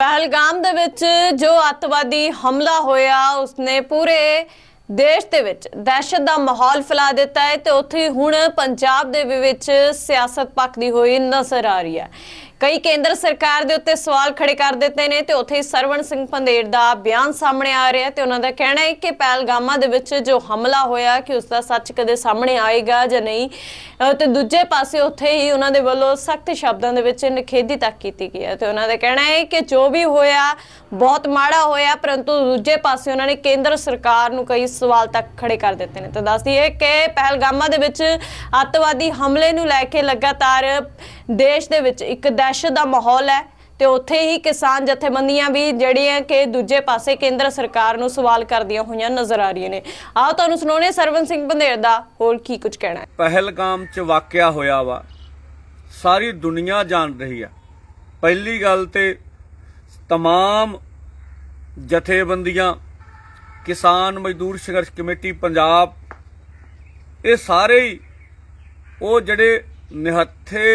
ਪਹਿਲਗਾਮ ਦੇ ਵਿੱਚ ਜੋ ਅੱਤਵਾਦੀ ਹਮਲਾ ਹੋਇਆ, ਉਸਨੇ ਪੂਰੇ ਦੇਸ਼ ਦੇ ਵਿੱਚ ਦਹਿਸ਼ਤ ਦਾ ਮਾਹੌਲ ਫੈਲਾ ਦਿੱਤਾ ਹੈ ਤੇ ਉੱਥੇ ਹੁਣ ਪੰਜਾਬ ਦੇ ਵਿੱਚ ਸਿਆਸਤ ਪੱਕਦੀ ਹੋਈ ਨਜ਼ਰ ਆ ਰਹੀ ਹੈ। ਕਈ ਕੇਂਦਰ ਸਰਕਾਰ ਦੇ ਉੱਤੇ ਸਵਾਲ ਖੜੇ ਕਰ ਦਿੱਤੇ ਨੇ ਤੇ ਉੱਥੇ ਹੀ ਸਰਵਣ ਸਿੰਘ ਪੰਦੇਰ ਦਾ ਬਿਆਨ ਸਾਹਮਣੇ ਆ ਰਿਹਾ ਤੇ ਉਹਨਾਂ ਦਾ ਕਹਿਣਾ ਹੈ ਕਿ ਪਹਿਲਗਾਮਾ ਦੇ ਵਿੱਚ ਜੋ ਹਮਲਾ ਹੋਇਆ ਕਿ ਉਸ ਦਾ ਸੱਚ ਕਦੇ ਸਾਹਮਣੇ ਆਏਗਾ ਜਾਂ ਨਹੀਂ, ਅਹ ਤੇ ਦੂਜੇ ਪਾਸੇ ਉੱਥੇ ਹੀ ਉਹਨਾਂ ਦੇ ਵੱਲੋਂ ਸਖਤ ਸ਼ਬਦਾਂ ਦੇ ਵਿੱਚ ਨਿਖੇਧੀ ਤੱਕ ਕੀਤੀ ਗਈ ਹੈ ਤੇ ਉਹਨਾਂ ਦਾ ਕਹਿਣਾ ਹੈ ਕਿ ਜੋ ਵੀ ਹੋਇਆ, ਬਹੁਤ ਮਾੜਾ ਹੋਇਆ, ਪਰੰਤੂ ਦੂਜੇ ਪਾਸੇ ਉਹਨਾਂ ਨੇ ਕੇਂਦਰ ਸਰਕਾਰ ਨੂੰ ਕਈ ਸਵਾਲ ਤੱਕ ਖੜੇ ਕਰ ਦਿੱਤੇ ਨੇ। ਤਾਂ ਦੱਸਦੀ ਹੈ ਕਿ ਪਹਿਲਗਾਮਾ ਦੇ ਵਿੱਚ ਅੱਤਵਾਦੀ ਹਮਲੇ ਨੂੰ ਲੈ ਕੇ ਲਗਾਤਾਰ ਦੇਸ਼ ਦੇ ਵਿੱਚ ਇੱਕ ਦਹਿਸ਼ਤ ਦਾ ਮਾਹੌਲ ਹੈ ਤੇ ਉੱਥੇ ਹੀ ਕਿਸਾਨ ਜਥੇਬੰਦੀਆਂ ਵੀ ਜਿਹੜੀਆਂ ਕਿ ਦੂਜੇ ਪਾਸੇ ਕੇਂਦਰ ਸਰਕਾਰ ਨੂੰ ਸਵਾਲ ਕਰਦੀਆਂ ਹੋਈਆਂ ਨਜ਼ਰ ਆ ਰਹੀਆਂ ਨੇ ਆਓ ਤੁਹਾਨੂੰ ਸੁਣਾਉਣੇ ਸਰਵਨ ਸਿੰਘ ਬੰਦੇਰ ਦਾ ਹੋਰ ਕੀ ਕੁਝ ਕਹਿਣਾ ਹੈ ਪਹਿਲਗਾਮ ਚ ਵਾਕਿਆ ਹੋਇਆ ਵਾ ਸਾਰੀ ਦੁਨੀਆ ਜਾਣ ਰਹੀ ਆ ਪਹਿਲੀ ਗੱਲ ਤੇ तमाम ਜਥੇਬੰਦੀਆਂ ਕਿਸਾਨ ਮਜ਼ਦੂਰ ਸੰਘਰਸ਼ ਕਮੇਟੀ ਪੰਜਾਬ ਇਹ ਸਾਰੇ ਹੀ ਉਹ ਜਿਹੜੇ ਨਿਹੱਥੇ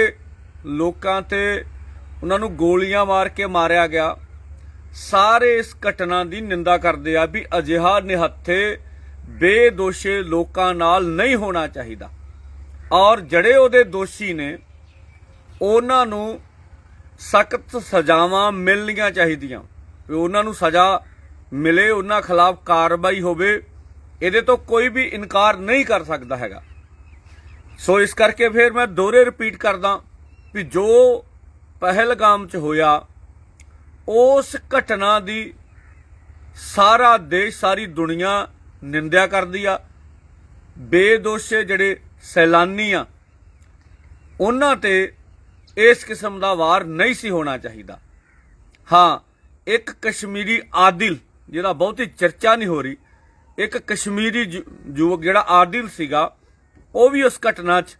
ਲੋਕਾਂ ਤੇ ਉਹਨਾਂ ਨੂੰ ਗੋਲੀਆਂ ਮਾਰ ਕੇ ਮਾਰਿਆ ਗਿਆ। ਸਾਰੇ ਇਸ ਘਟਨਾ ਦੀ ਨਿੰਦਾ ਕਰਦੇ ਆ ਵੀ ਅਜਿਹਾ ਨਿਹੱਥੇ ਬੇਦੋਸ਼ੇ ਲੋਕਾਂ ਨਾਲ ਨਹੀਂ ਹੋਣਾ ਚਾਹੀਦਾ। ਔਰ ਜਿਹੜੇ ਉਹਦੇ ਦੋਸ਼ੀ ਨੇ, ਉਹਨਾਂ ਨੂੰ ਸਖਤ ਸਜ਼ਾਵਾਂ ਮਿਲਣੀਆਂ ਚਾਹੀਦੀਆਂ। ਵੀ ਉਹਨਾਂ ਨੂੰ ਸਜ਼ਾ ਮਿਲੇ, ਉਹਨਾਂ ਖਿਲਾਫ ਕਾਰਵਾਈ ਹੋਵੇ, ਇਹਦੇ ਤੋਂ ਕੋਈ ਵੀ ਇਨਕਾਰ ਨਹੀਂ ਕਰ ਸਕਦਾ ਹੈਗਾ। ਸੋ ਇਸ ਕਰਕੇ ਫਿਰ ਮੈਂ ਦੋਹਰੇ ਰਿਪੀਟ ਕਰਦਾ। ਵੀ ਜੋ ਪਹਿਲਗਾਮ ਚ ਹੋਇਆ, ਉਸ ਘਟਨਾ ਦੀ ਸਾਰਾ ਦੇਸ਼, ਸਾਰੀ ਦੁਨੀਆ ਨਿੰਦਿਆ ਕਰਦੀ ਆ। ਬੇਦੋਸ਼ੇ ਜਿਹੜੇ ਸੈਲਾਨੀ ਆ, ਉਹਨਾਂ ਤੇ ਇਸ ਕਿਸਮ ਦਾ ਵਾਰ ਨਹੀਂ ਸੀ ਹੋਣਾ ਚਾਹੀਦਾ। ਹਾਂ, ਇੱਕ ਕਸ਼ਮੀਰੀ ਆਦਿਲ, ਜਿਹਦਾ ਬਹੁਤੀ ਚਰਚਾ ਨਹੀਂ ਹੋ ਰਹੀ, ਇੱਕ ਕਸ਼ਮੀਰੀ ਯੁ- ਯੁਵਕ ਜਿਹੜਾ ਆਦਿਲ ਸੀਗਾ, ਉਹ ਵੀ ਉਸ ਘਟਨਾ 'ਚ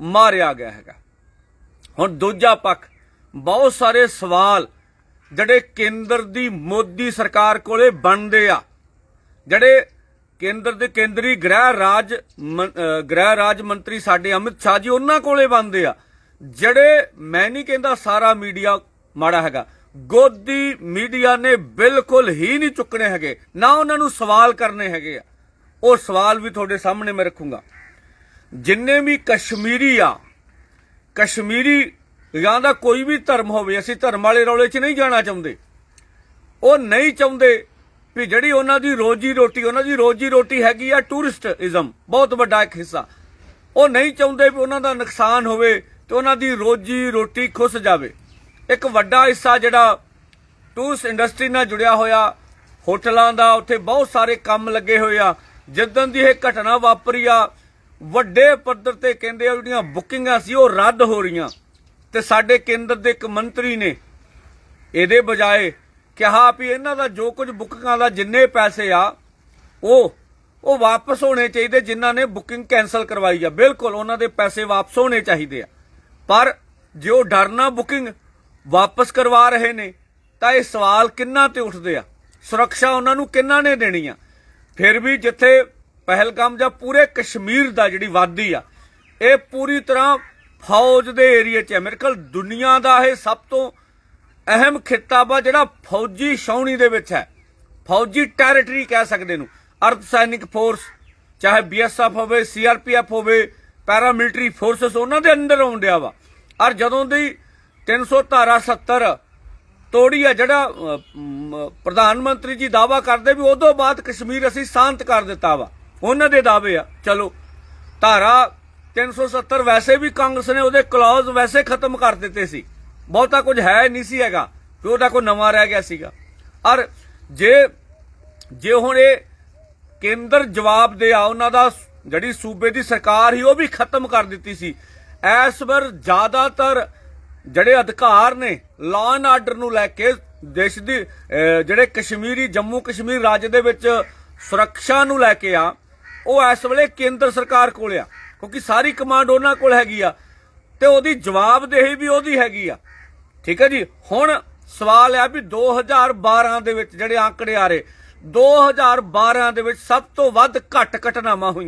ਮਾਰਿਆ ਗਿਆ ਹੈਗਾ। ਹੁਣ ਦੂਜਾ ਪੱਖ, ਬਹੁਤ ਸਾਰੇ ਸਵਾਲ ਜਿਹੜੇ ਕੇਂਦਰ ਦੀ ਮੋਦੀ ਸਰਕਾਰ ਕੋਲੇ ਬਣਦੇ ਆ, ਜਿਹੜੇ ਕੇਂਦਰ ਦੇ ਕੇਂਦਰੀ ਗ੍ਰਹਿ ਰਾਜ ਗ੍ਰਹਿ ਰਾਜ ਮੰਤਰੀ ਸਾਡੇ ਅਮਿਤ ਸ਼ਾਹ ਜੀ ਉਹਨਾਂ ਕੋਲੇ ਬਣਦੇ ਆ, ਜਿਹੜੇ ਮੈਂ ਨਹੀਂ ਕਹਿੰਦਾ ਸਾਰਾ ਮੀਡੀਆ ਮਾੜਾ ਹੈਗਾ, ਗੋਦੀ ਮੀਡੀਆ ਨੇ ਬਿਲਕੁਲ ਹੀ ਨਹੀਂ ਚੁੱਕਣੇ ਹੈਗੇ, ਨਾ ਉਹਨਾਂ ਨੂੰ ਸਵਾਲ ਕਰਨੇ ਹੈਗੇ ਆ। ਉਹ ਸਵਾਲ ਵੀ ਤੁਹਾਡੇ ਸਾਹਮਣੇ ਮੈਂ ਰੱਖੂੰਗਾ। ਜਿੰਨੇ ਵੀ ਕਸ਼ਮੀਰੀ ਆ ਕਸ਼ਮੀਰੀ ਜਾਂ ਦਾ ਕੋਈ ਵੀ ਧਰਮ ਹੋਵੇ, ਅਸੀਂ ਧਰਮ ਵਾਲੇ ਰੌਲੇ 'ਚ ਨਹੀਂ ਜਾਣਾ ਚਾਹੁੰਦੇ। ਉਹ ਨਹੀਂ ਚਾਹੁੰਦੇ ਵੀ ਜਿਹੜੀ ਉਹਨਾਂ ਦੀ ਰੋਜੀ ਰੋਟੀ, ਉਹਨਾਂ ਦੀ ਰੋਜੀ ਰੋਟੀ ਹੈਗੀ ਆ ਟੂਰਿਸਟਿਜ਼ਮ, ਬਹੁਤ ਵੱਡਾ ਇੱਕ ਹਿੱਸਾ। ਉਹ ਨਹੀਂ ਚਾਹੁੰਦੇ ਵੀ ਉਹਨਾਂ ਦਾ ਨੁਕਸਾਨ ਹੋਵੇ ਤੇ ਉਹਨਾਂ ਦੀ ਰੋਜੀ ਰੋਟੀ ਖੁੱਸ ਜਾਵੇ। ਇੱਕ ਵੱਡਾ ਹਿੱਸਾ ਜਿਹੜਾ ਟੂਰਿਸਟ ਇੰਡਸਟਰੀ ਨਾਲ ਜੁੜਿਆ ਹੋਇਆ, ਹੋਟਲਾਂ ਦਾ, ਉੱਥੇ ਬਹੁਤ ਸਾਰੇ ਕੰਮ ਲੱਗੇ ਹੋਏ ਆ। ਜਿੱਦਣ ਦੀ ਇਹ ਘਟਨਾ ਵਾਪਰੀ ਆ ਵੱਡੇ ਪੱਧਰ ਤੇ ਕਹਿੰਦੇ ਆ ਜਿਹੜੀਆਂ ਬੁਕਿੰਗਾਂ ਸੀ ਉਹ ਰੱਦ ਹੋ ਰਹੀਆਂ। ਤੇ ਸਾਡੇ ਕੇਂਦਰ ਦੇ ਇੱਕ ਮੰਤਰੀ ਨੇ ਇਹਦੇ ਬਜਾਏ ਕਿਹਾ ਵੀ ਇਹਨਾਂ ਦਾ ਜੋ ਕੁਝ ਬੁਕਿੰਗਾਂ ਦਾ ਜਿੰਨੇ ਪੈਸੇ ਆ, ਉਹ ਉਹ ਵਾਪਸ ਹੋਣੇ ਚਾਹੀਦੇ ਜਿਨ੍ਹਾਂ ਨੇ ਬੁਕਿੰਗ ਕੈਨਸਲ ਕਰਵਾਈ ਆ। ਬਿਲਕੁਲ ਉਹਨਾਂ ਦੇ ਪੈਸੇ ਵਾਪਸ ਹੋਣੇ ਚਾਹੀਦੇ ਆ। ਪਰ ਜੇ ਉਹ ਡਰਨਾ ਬੁਕਿੰਗ ਵਾਪਸ ਕਰਵਾ ਰਹੇ ਨੇ, ਤਾਂ ਇਹ ਸਵਾਲ ਕਿੰਨਾ ਤੇ ਉੱਠਦੇ ਆ? ਸੁਰੱਖਿਆ ਉਹਨਾਂ ਨੂੰ ਕਿੰਨਾ ਨੇ ਦੇਣੀ ਆ? ਫਿਰ ਵੀ ਜਿੱਥੇ ਪਹਿਲਗਾਮ ਜਾਂ ਪੂਰੇ ਕਸ਼ਮੀਰ ਦਾ ਜਿਹੜੀ ਵਾਦੀ ਆ, ਇਹ ਪੂਰੀ ਤਰ੍ਹਾਂ ਫੌਜ ਦੇ ਏਰੀਏ 'ਚ ਹੈ। ਮੇਰੇ ਖਿਆਲ ਦੁਨੀਆ ਦਾ ਇਹ ਸਭ ਤੋਂ ਅਹਿਮ ਖਿੱਤਾ ਵਾ ਜਿਹੜਾ ਫੌਜੀ ਛਾਉਣੀ ਦੇ ਵਿੱਚ ਹੈ। ਫੌਜੀ ਟੈਰੀਟਰੀ ਕਹਿ ਸਕਦੇ ਨੂੰ। ਅਰਧ ਸੈਨਿਕ ਫੋਰਸ ਚਾਹੇ ਬੀਐਸਐਫ ਹੋਵੇ ਸੀਆਰਪੀਐਫ ਹੋਵੇ ਪੈਰਾਮਿਲਟਰੀ ਫੋਰਸਸ ਉਹਨਾਂ ਦੇ ਅੰਦਰ ਆਉਂਦਿਆ ਵਾ। ਔਰ ਜਦੋਂ ਦੀ 300 ਧਾਰਾ 70 ਤੋੜੀ ਆ, ਜਿਹੜਾ ਪ੍ਰਧਾਨ ਮੰਤਰੀ ਜੀ ਦਾਵਾ ਕਰਦੇ ਵੀ ਉਦੋਂ ਬਾਅਦ ਕਸ਼ਮੀਰ ਅਸੀਂ ਸ਼ਾਂਤ ਕਰ ਦਿੱਤਾ ਵਾ। ਉਹਨਾਂ ਦੇ ਦਾਅਵੇ ਆ। ਚਲੋ, ਧਾਰਾ 370 ਵੈਸੇ ਵੀ ਕਾਂਗਰਸ ਨੇ ਉਹਦੇ ਕਲੌਜ਼ ਵੈਸੇ ਖਤਮ ਕਰ ਦਿੱਤੇ ਸੀ। ਬਹੁਤਾ ਕੁਝ ਹੈ ਨਹੀਂ ਸੀ ਹੈਗਾ ਕਿ ਉਹਦਾ ਕੋਈ ਨਵਾਂ ਰਹਿ ਗਿਆ ਸੀਗਾ। ਔਰ ਜੇ ਜੇ ਹੁਣ ਇਹ ਕੇਂਦਰ ਜਵਾਬ ਦੇ ਆ ਉਹਨਾਂ ਦਾ, ਜਿਹੜੀ ਸੂਬੇ ਦੀ ਸਰਕਾਰ ਸੀ, ਉਹ ਵੀ ਖਤਮ ਕਰ ਦਿੱਤੀ ਸੀ। ਇਸ ਵਾਰ ਜ਼ਿਆਦਾਤਰ ਜਿਹੜੇ ਅਧਿਕਾਰ ਨੇ ਲਾਅ ਐਂਡ ਆਰਡਰ ਨੂੰ ਲੈ ਕੇ ਦੇਸ਼ ਦੀ ਜਿਹੜੇ ਕਸ਼ਮੀਰੀ, ਜੰਮੂ ਕਸ਼ਮੀਰ ਰਾਜ ਦੇ ਵਿੱਚ ਸੁਰੱਖਿਆ ਨੂੰ ਲੈ ਕੇ ਆ ਉਹ ਇਸ ਵੇਲੇ ਕੇਂਦਰ ਸਰਕਾਰ ਕੋਲ ਆ, ਕਿਉਂਕਿ ਸਾਰੀ ਕਮਾਂਡ ਉਹਨਾਂ ਕੋਲ ਹੈਗੀ ਆ ਤੇ ਉਹਦੀ ਜਵਾਬਦੇਹੀ ਵੀ ਉਹਦੀ ਹੈਗੀ ਆ। ਠੀਕ ਹੈ ਜੀ? ਹੁਣ ਸਵਾਲ ਆ ਵੀ 2012 ਦੇ ਵਿੱਚ ਜਿਹੜੇ ਆંકੜੇ ਆ ਰਹੇ 2012 ਦੇ ਵਿੱਚ ਸਭ ਤੋਂ ਵੱਧ ਘੱਟ ਘਟਨਾਵਾਂ ਹੋਈਆਂ